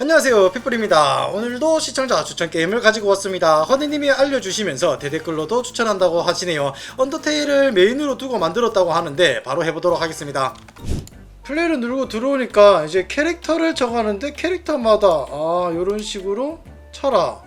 안녕하세요 핏불입니다. 오늘도 시청자 추천 게임을 가지고 왔습니다. 허니님이 알려주시면서 대댓글로도 추천한다고 하시네요. 언더테일을 메인으로 두고 만들었다고 하는데 바로 해보도록 하겠습니다. 플레이를 누르고 들어오니까 이제 캐릭터를 정하는데 캐릭터마다 아 요런 식으로 차라.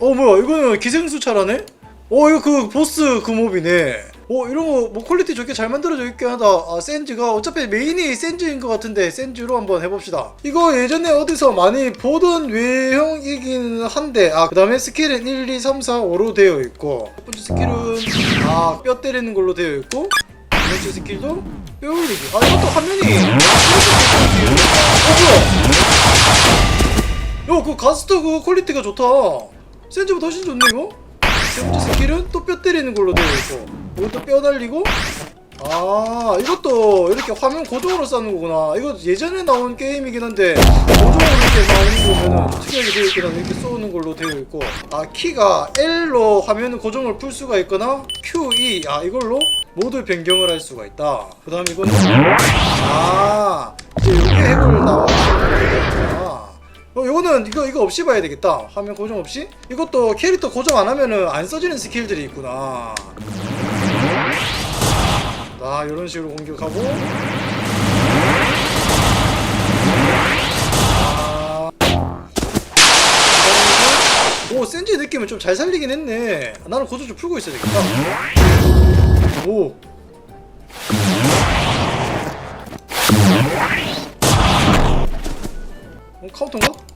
어 뭐야 이거는 기생수 차라네? 어 이거 그 보스 그 몹이네 어거뭐 퀄리티 좋게 잘 만들어져 있긴 하다. 아 센즈가 어차피 메인이 센즈인 것 같은데 센즈로 한번 해봅시다. 이거 예전에 어디서 많이 보던 외형이긴 한데 아 그 다음에 스킬은 1, 2, 3, 4, 5로 되어 있고 첫 번째 스킬은 아 뼈 때리는 걸로 되어 있고 두 번째 스킬도 뼈 올리기. 아 이것도 화면이 어 뭐야? 야 그 가스터 그 퀄리티가 좋다. 센즈보다 훨씬 좋네 이거 세 번째 스킬은 또 뼈 때리는 걸로 되어 있고 이것도 뼈 날리고? 아 이것도 이렇게 화면 고정으로 쌓는 거구나. 이거 예전에 나온 게임이긴 한데 고정으로 이렇게 나오는 거면은 특이하게 되어 있긴 한데 이렇게 쏘는 걸로 되어 있고. 아 키가 L로 화면 고정을 풀 수가 있거나 Q, E 아 이걸로 모드 변경을 할 수가 있다. 그 다음 이거는 아 이거는 이거 이거 없이 봐야 되겠다. 화면 고정 없이? 이것도 캐릭터 고정 안 하면은 안 써지는 스킬들이 있구나. 아, 이런 식으로 공격하고. 아. 오, 센지 느낌을 좀잘 살리긴 했네. 나는 고정 좀 풀고 있어야 되겠다. 오. 어, 카운터인가?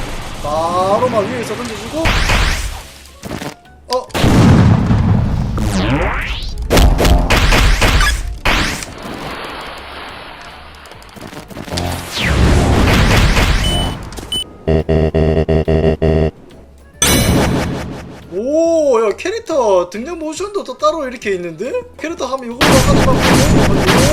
바로 막 위에서 던져주고. 어. 캐릭터 등장 모션도 또 따로 이렇게 있는데? 캐릭터 하면 하지 마. 오.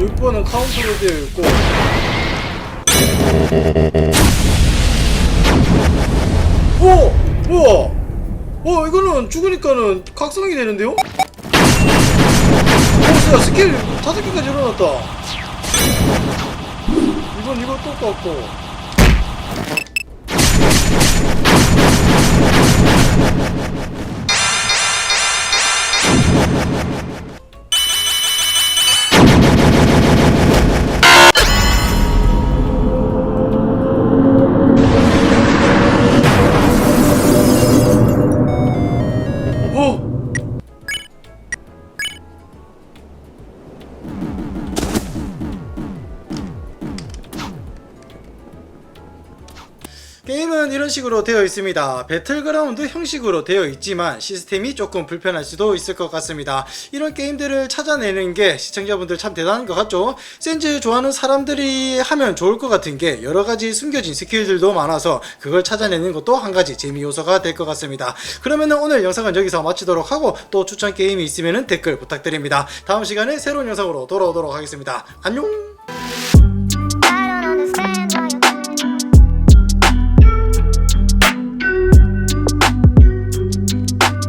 6번은 카운터로 되어 있고. 오! 우와! 어, 이거는 죽으니까는 각성이 되는데요? 오, 야, 스킬 다섯 개까지 일어났다. 이건 이거 똑같고. 게임은 이런 식으로 되어 있습니다. 배틀그라운드 형식으로 되어 있지만 시스템이 조금 불편할 수도 있을 것 같습니다. 이런 게임들을 찾아내는 게 시청자분들 참 대단한 것 같죠? 센즈 좋아하는 사람들이 하면 좋을 것 같은 게 여러 가지 숨겨진 스킬들도 많아서 그걸 찾아내는 것도 한 가지 재미 요소가 될 것 같습니다. 그러면 오늘 영상은 여기서 마치도록 하고 또 추천 게임이 있으면 댓글 부탁드립니다. 다음 시간에 새로운 영상으로 돌아오도록 하겠습니다. 안녕!